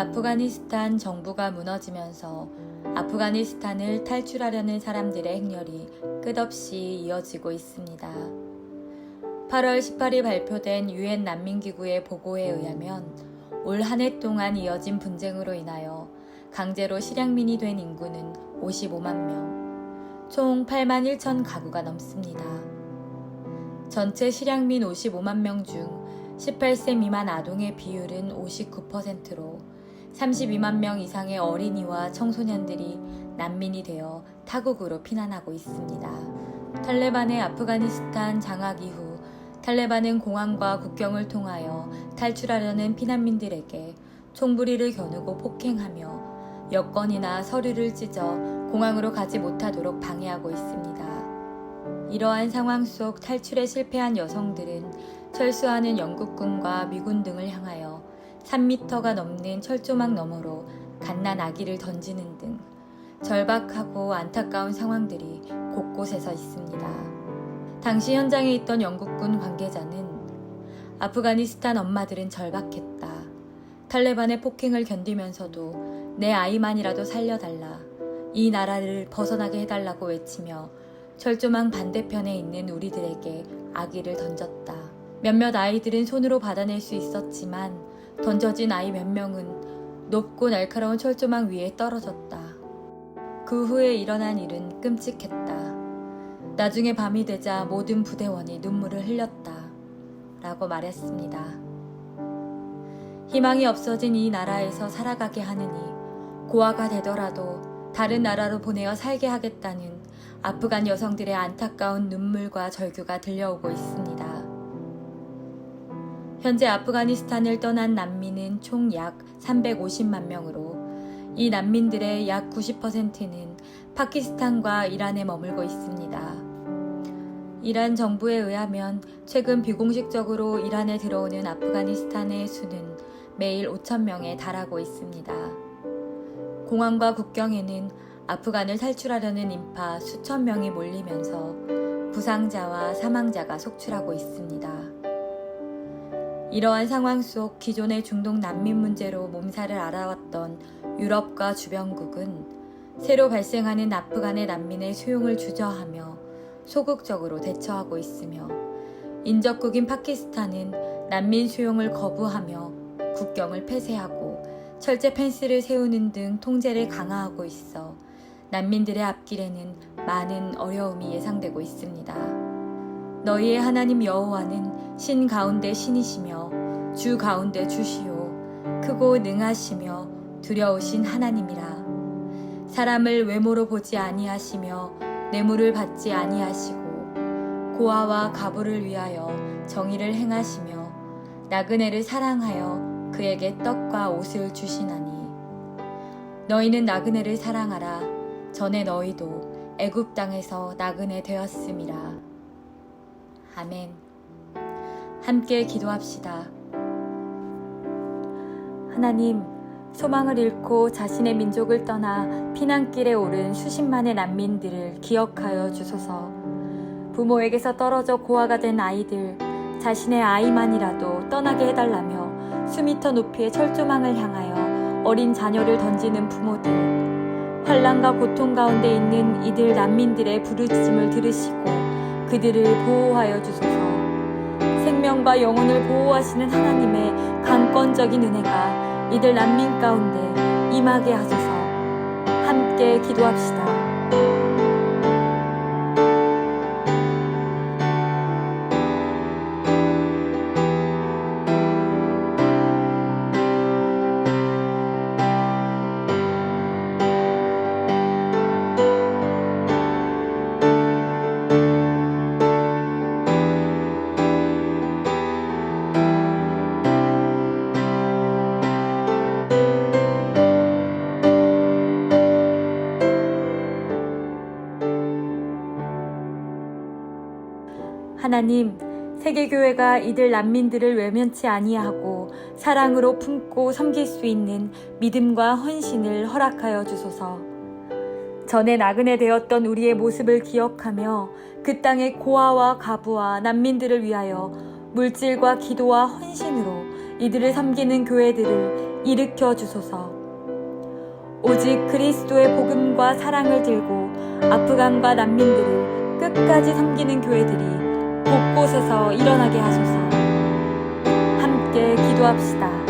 아프가니스탄 정부가 무너지면서 아프가니스탄을 탈출하려는 사람들의 행렬이 끝없이 이어지고 있습니다. 8월 18일 발표된 유엔 난민기구의 보고에 의하면 올 한 해 동안 이어진 분쟁으로 인하여 강제로 실향민이 된 인구는 55만 명, 총 8만 1천 가구가 넘습니다. 전체 실향민 55만 명 중 18세 미만 아동의 비율은 59%로 32만 명 이상의 어린이와 청소년들이 난민이 되어 타국으로 피난하고 있습니다. 탈레반의 아프가니스탄 장악 이후 탈레반은 공항과 국경을 통하여 탈출하려는 피난민들에게 총부리를 겨누고 폭행하며 여권이나 서류를 찢어 공항으로 가지 못하도록 방해하고 있습니다. 이러한 상황 속 탈출에 실패한 여성들은 철수하는 영국군과 미군 등을 향하여 3미터가 넘는 철조망 너머로 갓난 아기를 던지는 등 절박하고 안타까운 상황들이 곳곳에서 있습니다. 당시 현장에 있던 영국군 관계자는 아프가니스탄 엄마들은 절박했다. 탈레반의 폭행을 견디면서도 내 아이만이라도 살려달라. 이 나라를 벗어나게 해달라고 외치며 철조망 반대편에 있는 우리들에게 아기를 던졌다. 몇몇 아이들은 손으로 받아낼 수 있었지만 던져진 아이 몇 명은 높고 날카로운 철조망 위에 떨어졌다. 그 후에 일어난 일은 끔찍했다. 나중에 밤이 되자 모든 부대원이 눈물을 흘렸다. 라고 말했습니다. 희망이 없어진 이 나라에서 살아가게 하느니 고아가 되더라도 다른 나라로 보내어 살게 하겠다는 아프간 여성들의 안타까운 눈물과 절규가 들려오고 있습니다. 현재 아프가니스탄을 떠난 난민은 총 약 350만 명으로 이 난민들의 약 90%는 파키스탄과 이란에 머물고 있습니다. 이란 정부에 의하면 최근 비공식적으로 이란에 들어오는 아프가니스탄의 수는 매일 5천 명에 달하고 있습니다. 공항과 국경에는 아프간을 탈출하려는 인파 수천 명이 몰리면서 부상자와 사망자가 속출하고 있습니다. 이러한 상황 속 기존의 중동 난민 문제로 몸살을 앓아왔던 유럽과 주변국은 새로 발생하는 아프간의 난민의 수용을 주저하며 소극적으로 대처하고 있으며 인접국인 파키스탄은 난민 수용을 거부하며 국경을 폐쇄하고 철제 펜스를 세우는 등 통제를 강화하고 있어 난민들의 앞길에는 많은 어려움이 예상되고 있습니다. 너희의 하나님 여호와는 신 가운데 신이시며 주 가운데 주시오. 크고 능하시며 두려우신 하나님이라. 사람을 외모로 보지 아니하시며 뇌물을 받지 아니하시고 고아와 가부를 위하여 정의를 행하시며 나그네를 사랑하여 그에게 떡과 옷을 주시나니. 너희는 나그네를 사랑하라. 전에 너희도 애굽 땅에서 나그네 되었음이라 아멘. 함께 기도합시다. 하나님 소망을 잃고 자신의 민족을 떠나 피난길에 오른 수십만의 난민들을 기억하여 주소서. 부모에게서 떨어져 고아가 된 아이들, 자신의 아이만이라도 떠나게 해달라며 수미터 높이의 철조망을 향하여 어린 자녀를 던지는 부모들, 환란과 고통 가운데 있는 이들 난민들의 부르짖음을 들으시고 그들을 보호하여 주소서. 생명과 영혼을 보호하시는 하나님의 강권적인 은혜가 이들 난민 가운데 임하게 하소서. 함께 기도합시다. 하나님, 세계교회가 이들 난민들을 외면치 아니하고 사랑으로 품고 섬길 수 있는 믿음과 헌신을 허락하여 주소서. 전에 나그네 되었던 우리의 모습을 기억하며 그 땅의 고아와 가부와 난민들을 위하여 물질과 기도와 헌신으로 이들을 섬기는 교회들을 일으켜 주소서. 오직 그리스도의 복음과 사랑을 들고 아프간과 난민들을 끝까지 섬기는 교회들이 곳곳에서 일어나게 하소서. 함께 기도합시다.